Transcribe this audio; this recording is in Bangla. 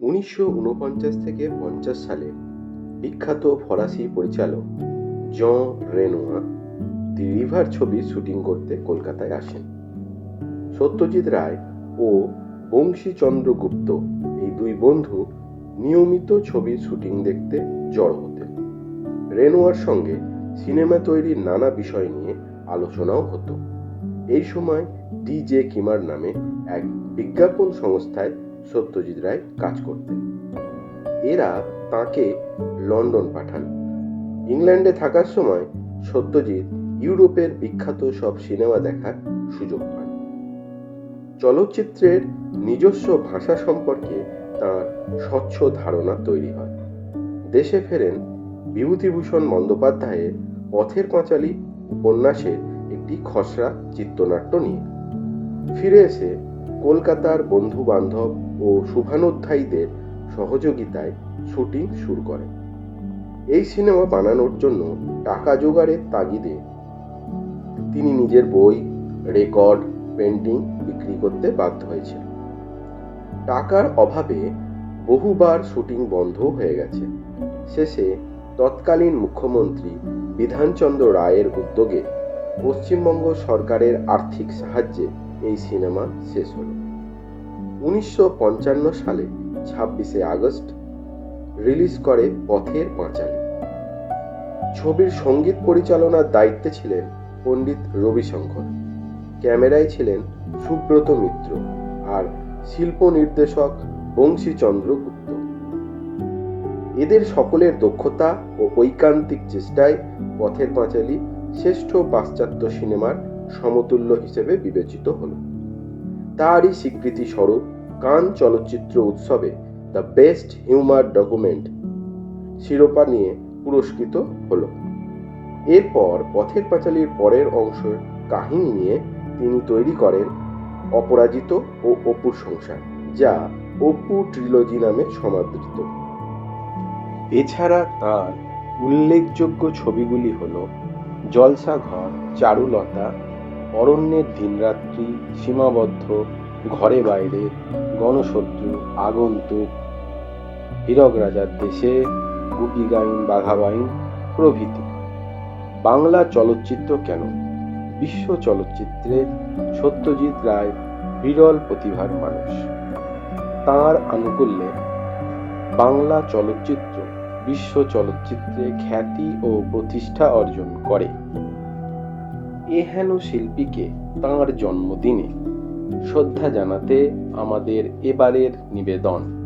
উনিশশো উনপঞ্চাশ থেকে পঞ্চাশ সালে বিখ্যাত ফরাসি পরিচালক জন রেনোয়া দি রিভার ছবির শুটিং করতে কলকাতায় আসেন। সত্যজিৎ রায় ও বংশী চন্দ্রগুপ্ত এই দুই বন্ধু নিয়মিত ছবির শুটিং দেখতে জড়ো হতেন। রেনোয়ার সঙ্গে সিনেমা তৈরির নানা বিষয় নিয়ে আলোচনাও হতো। এই সময় ডিজে কিমার নামে এক বিজ্ঞাপন সংস্থায় সত্যজিৎ রায় কাজ করতেন। এরা তাকে লন্ডন পাঠান। ইংল্যান্ডে থাকার সময় সত্যজিৎ ইউরোপের বিখ্যাত সব সিনেমা দেখার সুযোগ পান। চলচ্চিত্রের নিজস্ব ভাষা সম্পর্কে তার স্বচ্ছ ধারণা তৈরি হয়। দেশে ফেরেন বিভূতিভূষণ বন্দ্যোপাধ্যায়ের পথের পাঁচালী উপন্যাসের একটি খসড়া চিত্রনাট্য নিয়ে। ফিরে এসে কলকাতার বন্ধু বান্ধব ও শুভানুধ্যায়ীদের সহযোগিতায় শুটিং শুরু করেন এই সিনেমা বানানোর জন্য টাকা জোগাড়ের তাগিদে তিনি নিজের বই, রেকর্ড, পেন্টিং বিক্রি করতে বাধ্য হয়েছিল টাকার অভাবে বহুবার শুটিং বন্ধ হয়ে গেছে। শেষে তৎকালীন মুখ্যমন্ত্রী বিধানচন্দ্র রায়ের উদ্যোগে পশ্চিমবঙ্গ সরকারের আর্থিক সাহায্যে এই সিনেমা শেষ হল। উনিশশো পঞ্চান্ন সালে, ছাব্বিশে আগস্ট, রিলিজ করে পথের পাঁচালী। ছবির সংগীত পরিচালনার দায়িত্বে ছিলেন পণ্ডিত রবিশঙ্কর। ক্যামেরায় ছিলেন সুব্রত মিত্র আর শিল্প নির্দেশক বংশীচন্দ্র গুপ্ত। এদের সকলের দক্ষতা ও ঐকান্তিক চেষ্টায় পথের পাঁচালী শ্রেষ্ঠ পাশ্চাত্য সিনেমার সমতুল্য হিসেবে বিবেচিত হল। তারই স্বীকৃতি স্বরূপ কান চলচ্চিত্র উৎসবে দ্য বেস্ট হিউমার ডকুমেন্ট শিরোপা নিয়ে পুরস্কৃত হল। এরপর পথের পাঁচালীর পরের অংশ কাহিনী নিয়ে তিনি তৈরি করেন অপরাজিত ও অপুর সংসার, যা অপু ট্রিলজি নামে সমাদৃত। এছাড়া তার উল্লেখযোগ্য ছবিগুলি হল জলসাঘর, চারুলতা অরণ্যের দিনরাত্রি সীমাবদ্ধ, ঘরে বাইরে গণশত্রু, আগন্তুক, হীরক রাজার দেশে গুপি গাইন বাঘাবাইন প্রভৃতি। বাংলা চলচ্চিত্র কেন? বিশ্ব চলচ্চিত্রে সত্যজিৎ রায় বিরল প্রতিভার মানুষ। তাঁর আনুকূল্যে বাংলা চলচ্চিত্র বিশ্ব চলচ্চিত্রে খ্যাতি ও প্রতিষ্ঠা অর্জন করে। এহেন শিল্পীকে তাঁর জন্মদিনে শ্রদ্ধা জানাতে আমাদের এবারের নিবেদন।